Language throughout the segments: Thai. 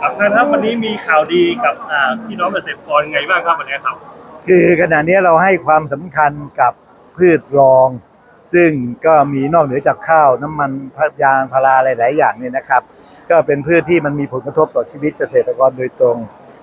ครับท่านครับวันนี้มีข่าวดีกับอ่าพี่น้องเกษตรกรไงบ้างครับวันนี้ครับ คือขณะนี้เราให้ความสำคัญกับพืชรอง ซึ่งก็มีนอกเหนือจากข้าวน้ำมันพยางพาราหลาย ๆ อย่างเนี่ยนะครับ ก็เป็นพืชที่มันมีผลกระทบต่อชีวิตเกษตรกรโดยตรง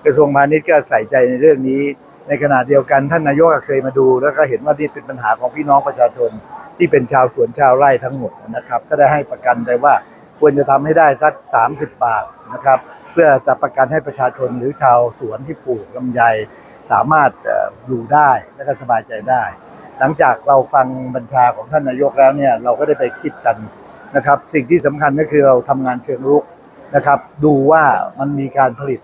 กระทรวงพาณิชย์ก็ใส่ใจในเรื่องนี้ ในขณะเดียวกันท่านนายกก็เคยมาดู แล้วก็เห็นว่านี่เป็นปัญหาของพี่น้องประชาชนที่เป็นชาวสวนชาวไร่ทั้งหมดนะครับ ก็ได้ให้ประกันไปว่า ควรจะทำให้ได้สัก 30 บาทนะครับ เพื่อจะประกันให้ประชาชนหรือชาวสวนที่ปลูกลำไยสามารถอยู่ได้และก็สบายใจได้ หลังจากเราฟังบัญชาของท่านนายกแล้วเนี่ยเราก็ได้ไปคิดกันนะครับ สิ่งที่สำคัญก็คือเราทำงานเชิงรุกนะครับ ดูว่ามันมีการผลิต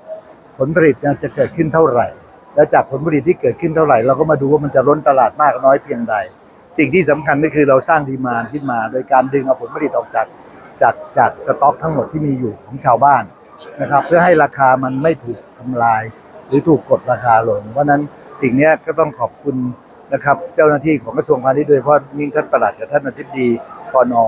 ผลผลิตจะเกิดขึ้นเท่าไหร่ แล้วจากผลผลิตที่เกิดขึ้นเท่าไหร่ เราก็มาดูว่ามันจะล้นตลาดมากน้อยเพียงใด สิ่งที่สำคัญก็คือเราสร้างดีมานขึ้นมา โดยการดึงเอาผลผลิตออกจาก จากจากสต็อกทั้งหมดที่มีอยู่ของชาวบ้านนะครับ เพื่อให้ราคามันไม่ถูกทำลาย หรือถูกกดราคาลง เพราะนั้นสิ่งนี้ก็ต้องขอบคุณนะครับ เจ้าหน้าที่ของกระทรวงพาณิชย์โดยเฉพาะยิ่งท่านประหลัดกับท่านอธิบดีกนอ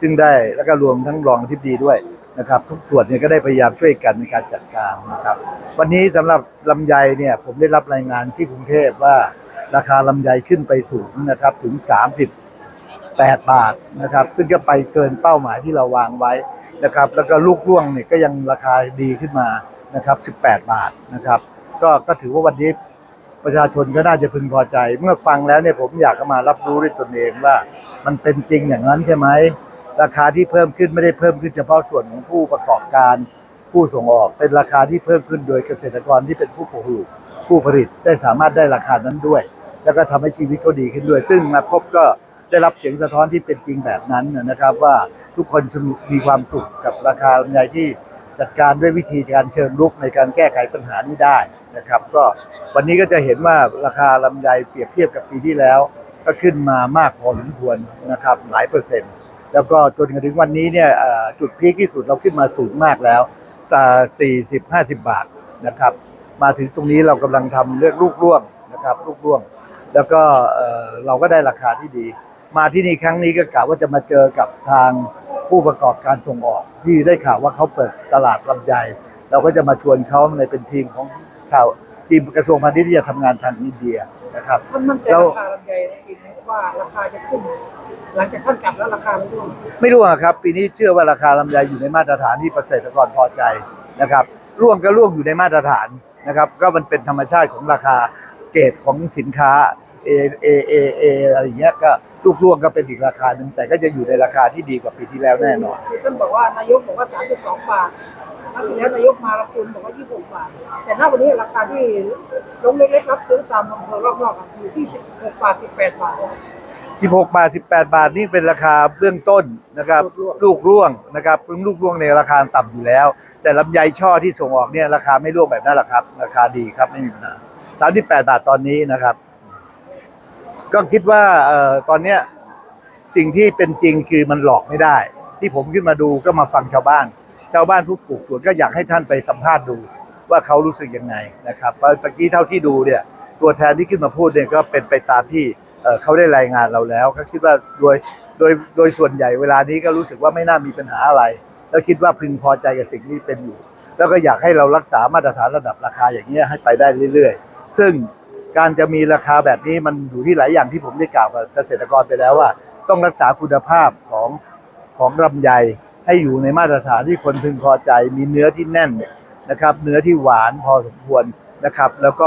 ซึ่งได้แล้วก็รวมทั้งรองอธิบดีด้วยนะครับ ทุกส่วนเนี่ยก็ได้พยายามช่วยกันในการจัดการนะครับ วันนี้สำหรับลำไยเนี่ยผมได้รับรายงานที่กรุงเทพว่าราคาลำไยขึ้นไปสูงนะครับถึง 8 บาทนะครับ ซึ่งก็ไปเกินเป้าหมายที่เราวางไว้นะครับ แล้วก็ลูกร่วงเนี่ยก็ยังราคาดีขึ้นมานะครับ 18 บาทนะครับ ก็ก็ถือว่าวันนี้ประชาชนก็น่าจะพึงพอใจ เมื่อฟังแล้วเนี่ยผมอยากมารับรู้ด้วยตนเองว่ามันเป็นจริงอย่างนั้นใช่ไหมราคาที่เพิ่มขึ้นไม่ได้เพิ่มขึ้นเฉพาะส่วนของผู้ประกอบการผู้ส่งออกเป็นราคาที่เพิ่มขึ้นโดยเกษตรกรที่เป็นผู้ปลูกผู้ผลิตได้สามารถได้ราคานั้นด้วย แล้วก็ทำให้ชีวิตเขาดีขึ้นด้วย ซึ่งมาพบก็ ได้รับเสียงสะท้อนที่เป็นจริงแบบนั้นนะครับ ว่าทุกคนมีความสุขกับราคาลำไยที่จัดการด้วยวิธีการเชิงลุกในการแก้ไขปัญหานี้ได้นะครับ ก็วันนี้ก็จะเห็นว่าราคาลำไยเปรียบเทียบกับปีที่แล้ว ก็ขึ้นมามากพอสมควรนะครับหลายเปอร์เซ็นต์ แล้วก็จนถึงวันนี้เนี่ยจุดพีคที่สุดเราขึ้นมาสูงมากแล้วสี่สิบห้าสิบบาทนะครับ มาถึงตรงนี้เรากำลังทำเลือกลูกร่วงนะครับลูกร่วง แล้วก็เราก็ได้ราคาที่ดี มาที่นี่ครั้งนี้ก็กะว่าจะมาเจอกับทางผู้ประกอบการส่งออก ที่ได้ข่าวว่าเขาเปิดตลาดลำไยเราก็จะมาชวนเขาในเป็นทีมของข่าวทีมกระทรวงพาณิชย์ที่จะทำงานทางอินเดียนะครับท่านมั่นใจแล้วราคาลำไยในปีนี้ว่าราคาจะขึ้น หลังจากท่านกลับแล้วราคาไม่ร่วงไม่ร่วงอะครับ ปีนี้เชื่อว่าราคาลำไยอยู่ในมาตรฐานที่เกษตรกรพอใจนะครับร่วงก็ร่วงอยู่ในมาตรฐานนะครับก็มันเป็นธรรมชาติของราคาเกรดของสินค้า A A A A อะไรอย่างเงี้ยก็ ลูกร่วงก็เป็นอีกราคาหนึ่งแต่ก็จะอยู่ในราคาที่ดีกว่าปีที่แล้วแน่นอนคือท่านบอกว่านายกบอกว่า 32 บาทถ้าทีแล้วนายกมาละคุณบอกว่า 26 บาท แต่ณวันนี้ราคาที่ลงเล็กๆรับซื้อตามอำเภอรอบๆอะอยู่ที่ 16 บาท 18 บาท16 บาท 18 บาทนี่เป็นราคาเบื้องต้นนะครับ ลูกร่วงลูกร่วงนะครับเพิ่งลูกร่วงในราคาต่ำอยู่แล้ว แต่ลำไยช่อที่ส่งออกเนี่ยราคาไม่ร่วงแบบนั้นหรอกครับ ราคาดีครับไม่มีปัญหา38 บาทตอนนี้นะครับ ก็คิดว่าเอ่อตอนเนี้ยสิ่งที่เป็นจริงคือมันหลอกไม่ได้ ที่ผมขึ้นมาดูก็มาฟังชาวบ้าน ชาวบ้านผู้ปลูกสวนก็อยากให้ท่านไปสัมภาษณ์ดูว่าเขารู้สึกยังไงนะครับเพราะตะกี้เท่าที่ดูเนี่ยตัวแทนที่ขึ้นมาพูดเนี่ยก็เป็นไปตามที่เอ่อเขาได้รายงานเราแล้ว ก็คิดว่าโดยโดยโดยส่วนใหญ่เวลานี้ก็รู้สึกว่าไม่น่ามีปัญหาอะไร แล้วคิดว่าพึงพอใจกับสิ่งที่เป็นอยู่ แล้วก็อยากให้เรารักษามาตรฐานระดับราคาอย่างนี้ยให้ไปได้เรื่อย ๆ ซึ่ง การจะมีราคาแบบนี้มันอยู่ที่หลายอย่างที่ผมได้กล่าวกับเกษตรกรไปแล้วว่า ต้องรักษาคุณภาพของของลำไยให้อยู่ในมาตรฐานที่คนพึงพอใจ มีเนื้อที่แน่นนะครับ เนื้อที่หวานพอสมควรนะครับ แล้วก็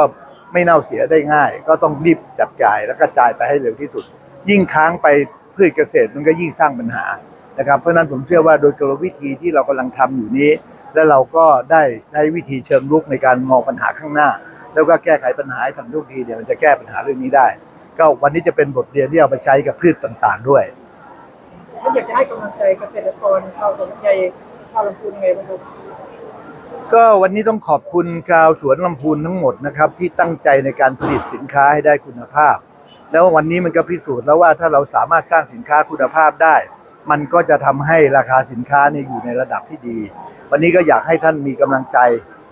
ไม่เน่าเสียได้ง่าย ก็ต้องรีบจับจ่ายแล้วกระจายไปให้เร็วที่สุด ยิ่งค้างไปพืชเกษตรมันก็ยิ่งสร้างปัญหานะครับเพราะนั้นผมเชื่อว่าโดยกลวิธีที่เรากำลังทำอยู่นี้ และเราก็ได้ใช้วิธีเชิงรุกในการมองปัญหาข้างหน้า แล้วก็แก้ไขปัญหาให้ทันทุกทีเนี่ยมันจะแก้ปัญหาเรื่องนี้ได้ ก็วันนี้จะเป็นบทเรียนที่เอาไปใช้กับพืชต่างๆด้วยท่านอยากจะให้กำลังใจเกษตรกรชาวสวนลำไยชาวลำพูนยังไงบ้างครับก็วันนี้ต้องขอบคุณชาวสวนลำพูนทั้งหมดนะครับที่ตั้งใจในการผลิตสินค้าให้ได้คุณภาพ แล้ววันนี้มันก็พิสูจน์แล้วว่าถ้าเราสามารถสร้างสินค้าคุณภาพได้ มันก็จะทำให้ราคาสินค้าเนี่ยอยู่ในระดับที่ดี วันนี้ก็อยากให้ท่านมีกำลังใจ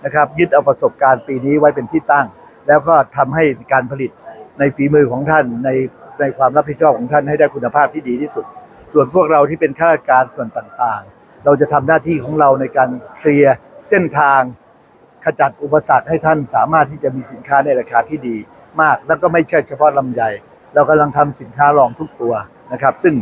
นะครับยึดเอาประสบการณ์ปีนี้ไว้เป็นที่ตั้ง แล้วก็ทำให้การผลิตในฝีมือของท่านในในความรับผิดชอบของท่านให้ได้คุณภาพที่ดีที่สุด ส่วนพวกเราที่เป็นข้าราชการส่วนต่างๆ เราจะทำหน้าที่ของเราในการเคลียร์เส้นทางขจัดอุปสรรคให้ท่านสามารถที่จะมีสินค้าในราคาที่ดีมาก แล้วก็ไม่ใช่เฉพาะลำไยเรากำลังทำสินค้ารองทุกตัวนะครับ ซึ่ง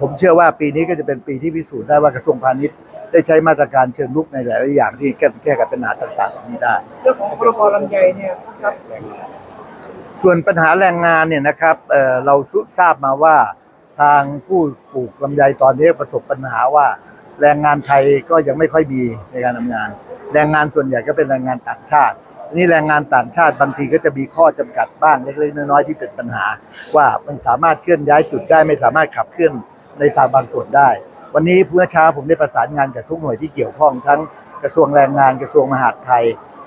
ผมเชื่อว่าปีนี้ก็จะเป็นปีที่พิสูจน์ได้ว่ากระทรวงพาณิชย์ได้ใช้มาตรการเชิงรุกในหลาย ๆ อย่างที่แก้แก้ไขปัญหาต่างๆเหล่านี้ได้ เรื่องของพรบลำไยเนี่ยครับส่วนปัญหาแรงงานเนี่ยนะครับเเราทราบมาว่าทางผู้ปลูกลำไยตอนนี้ประสบปัญหาว่า แรงงานไทยก็ยังไม่ค่อยมีในการทำงาน แรงงานส่วนใหญ่ก็เป็นแรงงานต่างชาติ นี่แรงงานต่างชาติบางทีก็จะมีข้อจำกัดบ้างเล็ก ๆ น้อย ๆ ที่เป็นปัญหา ว่ามันสามารถเคลื่อนย้ายจุดได้ไม่สามารถขับเคลื่อน ในสาบางส่วนได้ วันนี้เมื่อเช้าผมได้ประสานงานกับทุกหน่วยที่เกี่ยวข้องทั้งกระทรวงแรงงานกระทรวงมหาดไทย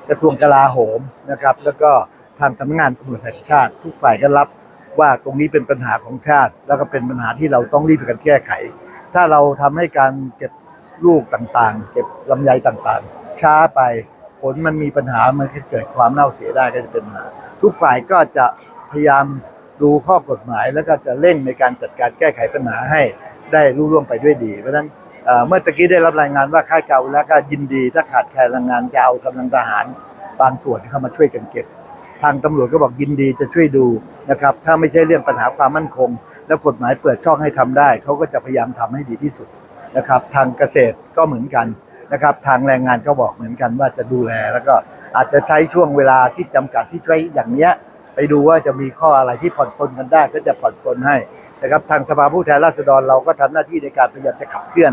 กระทรวงกลาโหมนะครับ แล้วก็ทางสำนักงานตำรวจแห่งชาติ ทุกฝ่ายก็รับว่าตรงนี้เป็นปัญหาของชาติ แล้วก็เป็นปัญหาที่เราต้องรีบกันแก้ไข ถ้าเราทำให้การเก็บลูกต่างๆ เก็บลำไยต่างๆ ช้าไปผลมันมีปัญหามันก็เกิดความเน่าเสียได้ก็จะเป็นปัญหาทุกฝ่ายก็จะพยายาม ดูข้อกฎหมายแล้วก็จะเร่งในการจัดการแก้ไขปัญหาให้ได้รุ่ร่วงไปด้วยดีเพราะฉะนั้นเมื่อตะกี้ได้รับรายงานว่าค่ายเก่าแล้วก็ยินดีถ้าขาดแคลนแรงงานจะเอากำลังทหารบางส่วนเข้ามาช่วยกันเก็บ ทางตำรวจก็บอกยินดีจะช่วยดูนะครับถ้าไม่ใช่เรื่องปัญหาความมั่นคง แล้วกฎหมายเปิดช่องให้ทำได้เขาก็จะพยายามทำให้ดีที่สุดนะครับทางเกษตรก็เหมือนกันนะครับทางแรงงานก็บอกเหมือนกันว่าจะดูแล แล้วก็อาจจะใช้ช่วงเวลาที่จำกัดที่ช่วยอย่างเนี้ย ไปดูว่าจะมีข้ออะไรที่ผ่อนปลนกันได้ก็จะผ่อนปลนให้นะครับทางสภาผู้แทนราษฎรเราก็ทำหน้าที่ในการพยายามจะขับเคลื่อน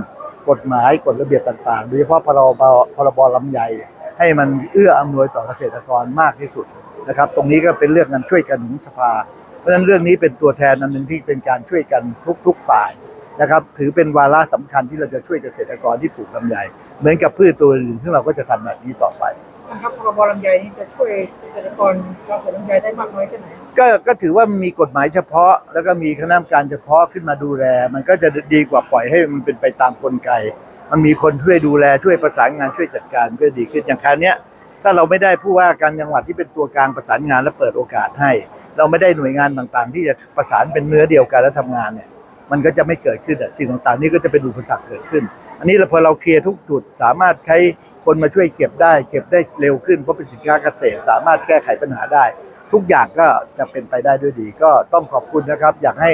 กฎหมายกฎระเบียบต่างๆโดยเฉพาะพรบพรบลำไยเนี่ยให้มันเอื้ออำนวยต่อเกษตรกรมากที่สุดนะครับ ตรงนี้ก็เป็นเรื่องการช่วยกันของสภา เพราะฉะนั้นเรื่องนี้เป็นตัวแทนอันหนึ่งที่เป็นการช่วยกันทุกๆฝ่ายนะครับ ถือเป็นวาระสำคัญที่เราจะช่วยเกษตรกรที่ปลูกลำไยเหมือนกับพืชตัวอื่นซึ่งเราก็จะทำแบบนี้ต่อไป นะครับพรบลำไยนี่จะช่วยเกษตรกรชาวสวนลำไยได้มากน้อยแค่ไหนก็ก็ถือว่ามีกฎหมายเฉพาะ แล้วก็มีคณะกรรมการเฉพาะขึ้นมาดูแล มันก็จะดีกว่าปล่อยให้มันเป็นไปตามกลไก มันมีคนช่วยดูแลช่วยประสานงานช่วยจัดการก็ดีขึ้นอย่างคราวเนี้ยถ้าเราไม่ได้ผู้ว่าการจังหวัดที่เป็นตัวกลางประสานงานและเปิดโอกาสให้ เราไม่ได้หน่วยงานต่างๆ ที่จะประสานเป็นเนื้อเดียวกันและทำงานเนี่ยมันก็จะไม่เกิดขึ้นอะสิ่งต่างๆ นี่ก็จะเป็นอุปสรรคเกิดขึ้น อันนี้เราพอเราเคลียร์ทุกจุดสามารถใช้ คนมาช่วยเก็บได้ เก็บได้เร็วขึ้นเพราะเป็นสินค้าเกษตร สามารถแก้ไขปัญหาได้ ทุกอย่างก็จะเป็นไปได้ด้วยดี ก็ต้องขอบคุณนะครับ อยากให้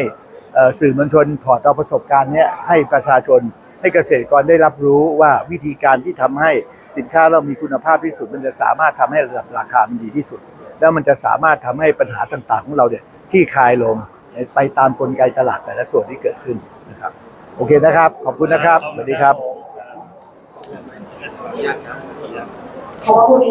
สื่อมวลชนถอดเอาประสบการณ์นี้ให้ประชาชนให้เกษตรกรได้รับรู้ว่าวิธีการที่ทำให้สินค้าเรามีคุณภาพที่สุด มันจะสามารถทำให้ระดับราคามันดีที่สุด แล้วมันจะสามารถทำให้ปัญหาต่างๆ ของเราเนี่ยที่คลายลงไปตามกลไกตลาดแต่ละส่วนที่เกิดขึ้นนะครับ โอเคนะครับ ขอบคุณนะครับสวัสดีครับ ขอบคุณ